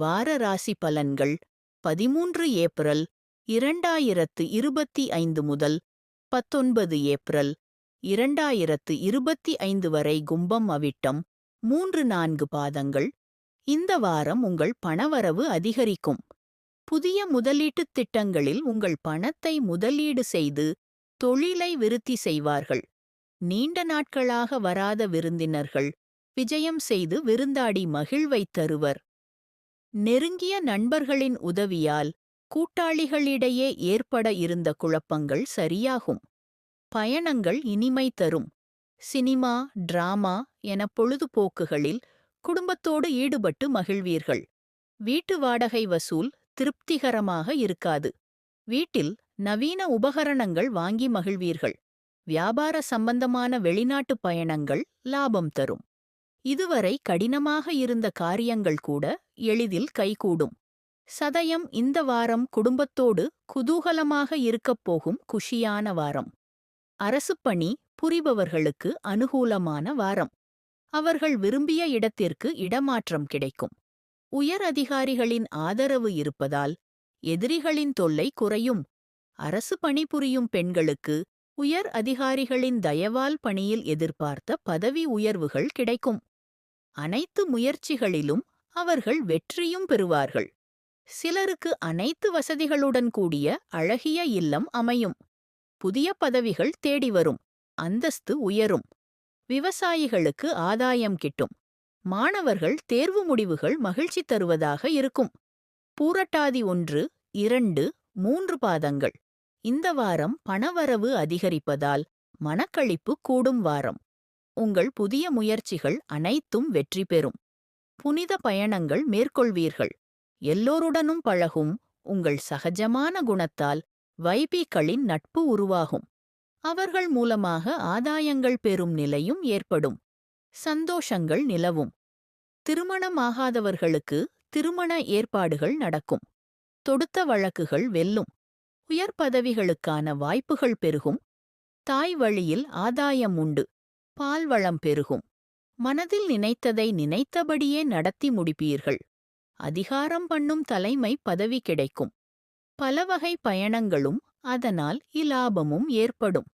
வார ராசி பலன்கள் பதிமூன்று ஏப்ரல் இரண்டாயிரத்து இருபத்தி ஐந்து முதல் பத்தொன்பது ஏப்ரல் இரண்டாயிரத்து இருபத்தி ஐந்து வரை கும்பம் அவிட்டம் மூன்று நான்கு பாதங்கள். இந்த வாரம் உங்கள் பணவரவு அதிகரிக்கும். புதிய முதலீட்டுத் திட்டங்களில் உங்கள் பணத்தை முதலீடு செய்து தொழிலை விருத்தி செய்வார்கள். நீண்ட நாட்களாக வராத விருந்தினர்கள் விஜயம் செய்து விருந்தாடி மகிழ்வைத் தருவர். நெருங்கிய நண்பர்களின் உதவியால் கூட்டாளிகளிடையே ஏற்பட இருந்த குழப்பங்கள் சரியாகும். பயணங்கள் இனிமை தரும். சினிமா டிராமா என பொழுதுபோக்குகளில் குடும்பத்தோடு ஈடுபட்டு மகிழ்வீர்கள். வீட்டு வாடகை வசூல் திருப்திகரமாக இருக்காது. வீட்டில் நவீன உபகரணங்கள் வாங்கி மகிழ்வீர்கள். வியாபார சம்பந்தமான வெளிநாட்டு பயணங்கள் லாபம் தரும். இதுவரை கடினமாக இருந்த காரியங்கள் கூட எளிதில் கைகூடும். சதயம் இந்த வாரம் குடும்பத்தோடு குதூகலமாக இருக்கப் போகும் குஷியான வாரம். அரசுப் பணி புரிபவர்களுக்கு அனுகூலமான வாரம். அவர்கள் விரும்பிய இடத்திற்கு இடமாற்றம் கிடைக்கும். உயர் அதிகாரிகளின் ஆதரவு இருப்பதால் எதிரிகளின் தொல்லை குறையும். அரசு பணிபுரியும் பெண்களுக்கு உயர் அதிகாரிகளின் தயவால் பணியில் எதிர்பார்த்த பதவி உயர்வுகள் கிடைக்கும். அனைத்து முயற்சிகளிலும் அவர்கள் வெற்றியும் பெறுவார்கள். சிலருக்கு அனைத்து வசதிகளுடன் கூடிய அழகிய இல்லம் அமையும். புதிய பதவிகள் தேடி வரும். அந்தஸ்து உயரும். விவசாயிகளுக்கு ஆதாயம் கிட்டும். மாணவர்கள் தேர்வு முடிவுகள் மகிழ்ச்சி தருவதாக இருக்கும். பூரட்டாதி ஒன்று இரண்டு மூன்று பாதங்கள். இந்த வாரம் பணவரவு அதிகரிப்பதால் மனக்களிப்பு கூடும் வாரம். உங்கள் புதிய முயற்சிகள் அனைத்தும் வெற்றி பெறும். புனித பயணங்கள் மேற்கொள்வீர்கள். எல்லோருடனும் பழகும் உங்கள் சகஜமான குணத்தால் வைபிகளின் நட்பு உருவாகும். அவர்கள் மூலமாக ஆதாயங்கள் பெறும் நிலையும் ஏற்படும். சந்தோஷங்கள் நிலவும். திருமணமாகாதவர்களுக்கு திருமண ஏற்பாடுகள் நடக்கும். தொடுத்த வழக்குகள் வெல்லும். உயர் பதவிகளுக்கான வாய்ப்புகள் பெருகும். தாய் வழியில் ஆதாயம் உண்டு. பால்வளம் பெருகும். மனதில் நினைத்ததை நினைத்தபடியே நடத்தி முடிப்பீர்கள். அதிகாரம் பண்ணும் தலைமை பதவி கிடைக்கும். பல வகை பயணங்களும் அதனால் இலாபமும் ஏற்படும்.